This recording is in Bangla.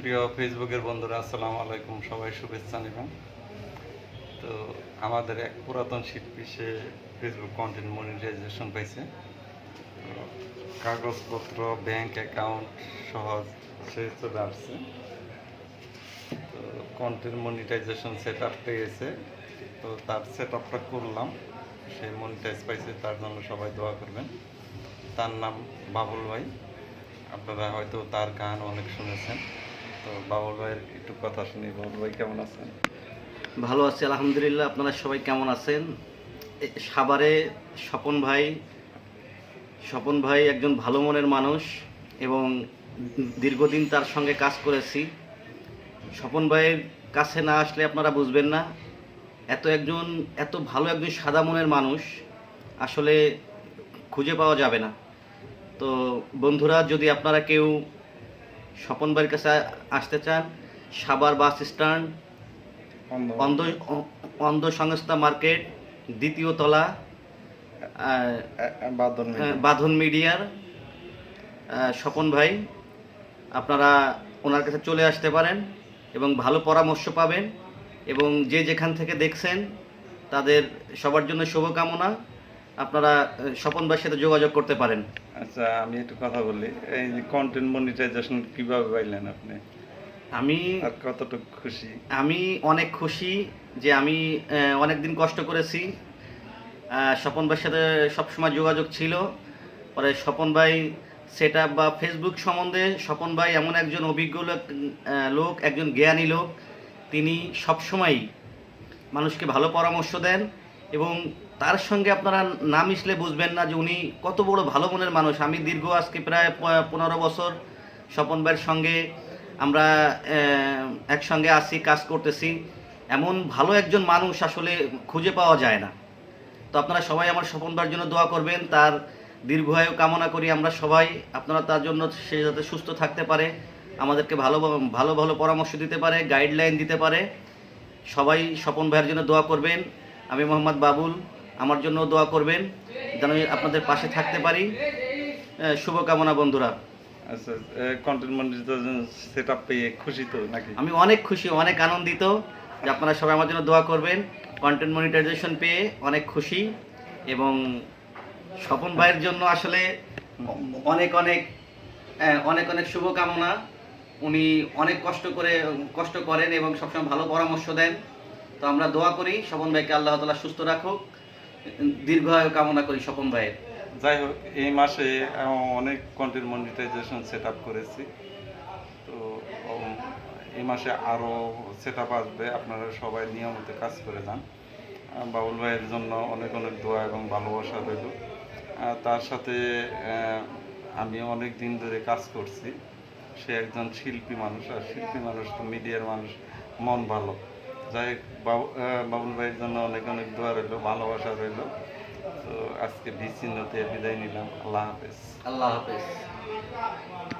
প্রিয় ফেসবুকের বন্ধুরা, আসসালামু আলাইকুম। সবাই শুভেচ্ছা নেবেন। তো আমাদের এক পুরাতন শিল্পী, সে ফেসবুক কন্টেন্ট মনিটাইজেশন পাইছে। কাগজপত্র ব্যাংক অ্যাকাউন্ট সহজ সে চলে আসছে। তো কন্টেন্ট মনিটাইজেশন সেট আপ পেয়েছে। তো তার সেট আপটা করলাম। সে মনিটাইজ পাইছে, তার জন্য সবাই দোয়া করবেন। তার নাম বাবুল ভাই। আপনারা হয়তো তার গান অনেক শুনেছেন। ভালো আছি, আলহামদুলিল্লাহ। আপনারা সবাই কেমন আছেন? সাভারে স্বপন ভাই স্বপন ভাই একজন ভালো মনের মানুষ এবং দীর্ঘদিন তার সঙ্গে কাজ করেছি। স্বপন ভাইয়ের কাছে না আসলে আপনারা বুঝবেন না, এত একজন, এত ভালো একজন সাদা মনের মানুষ আসলে খুঁজে পাওয়া যাবে না। তো বন্ধুরা, যদি আপনারা কেউ স্বপন ভাইয়ের কাছে আসতে চান সাভার বাস স্ট্যান্ড অন্ধ। অন্ধ সংস্থা মার্কেট দ্বিতীয় তলা বাঁধন মিডিয়ার স্বপন ভাই আপনারা ওনার কাছে চলে আসতে পারেন এবং ভালো পরামর্শ পাবেন এবং যে যেখান থেকে দেখছেন তাদের সবার জন্য শুভকামনা। আপনারা স্বপন ভাইয়ের সাথে যোগাযোগ করতে পারেন। আচ্ছা আমি একটু কথা বলি। এই যে কন্টেন্ট মনিটাইজেশন কীভাবে পাইলেন আপনি? আমি কতটুকু খুশি? আমি অনেক খুশি যে আমি অনেক দিন কষ্ট করেছি। স্বপন ভাইয়ের সাথে সবসময় যোগাযোগ ছিল। পরে স্বপন ভাই সেট বা ফেসবুক সম্বন্ধে স্বপন ভাই এমন একজন অভিজ্ঞ লোক লোক একজন জ্ঞানী লোক। তিনি সবসময়ই মানুষকে ভালো পরামর্শ দেন। এবং তার সঙ্গে আপনারা না মিশলে বুঝবেন না যে উনি কত বড় ভালো মনের মানুষ। আমি দীর্ঘ আজকে প্রায় পনেরো বছর স্বপন ভাইয়ের সঙ্গে আমরা একসঙ্গে আসি, কাজ করতেছি। এমন ভালো একজন মানুষ আসলে খুঁজে পাওয়া যায় না। তো আপনারা সবাই আমার স্বপন ভাইয়ের জন্য দোয়া করবেন। তার দীর্ঘায়ু কামনা করি আমরা সবাই। আপনারা তার জন্য সে যাতে সুস্থ থাকতে পারে, আমাদেরকে ভালো ভালো ভালো পরামর্শ দিতে পারে গাইডলাইন দিতে পারে। সবাই স্বপন ভাইয়ের জন্য দোয়া করবেন। আমি মোহাম্মদ বাবুল আমার জন্য দোয়া করবেন যেন আমি আপনাদের পাশে থাকতে পারি। শুভকামনা বন্ধুরা। আচ্ছা কন্টেন্ট সেট আপ পেয়ে খুশি তো নাকি? আমি অনেক খুশি অনেক আনন্দিত যে আপনারা সবাই আমার জন্য দোয়া করবেন। কন্টেন্ট মনিটাইজেশন পেয়ে অনেক খুশি এবং স্বপন ভাইয়ের জন্য আসলে অনেক অনেক অনেক অনেক শুভকামনা। উনি অনেক কষ্ট করে কষ্ট করেন এবং সবসময় ভালো পরামর্শ দেন। তো আমরা দোয়া করি, স্বপন ভাইকে আল্লাহ তালা সুস্থ রাখুক। দীর্ঘায়ু কামনা করি স্বপন ভাইয়ের। যাই হোক, এই মাসে অনেক কন্টেন্ট মনিটাইজেশন সেট করেছি। তো এই মাসে আরও সেট আপ আসবে, আপনারা সবাই নিয়মিত কাজ করে যান। বাবুল ভাইয়ের জন্য অনেক অনেক দোয়া এবং ভালোবাসা রইল। তার সাথে আমি অনেক দিন ধরে কাজ করছি। সে একজন শিল্পী মানুষ, আর শিল্পী মানুষ তো মিডিয়ার মানুষ, মন ভালো। যাই হোক, বাবু- বাবুল ভাইয়ের জন্য অনেক অনেক দোয়া রইল ভালোবাসা রইল। তো আজকে বিচ্ছিন্নতে বিদায় নিলাম। আল্লাহ হাফেজ। আল্লাহ হাফেজ।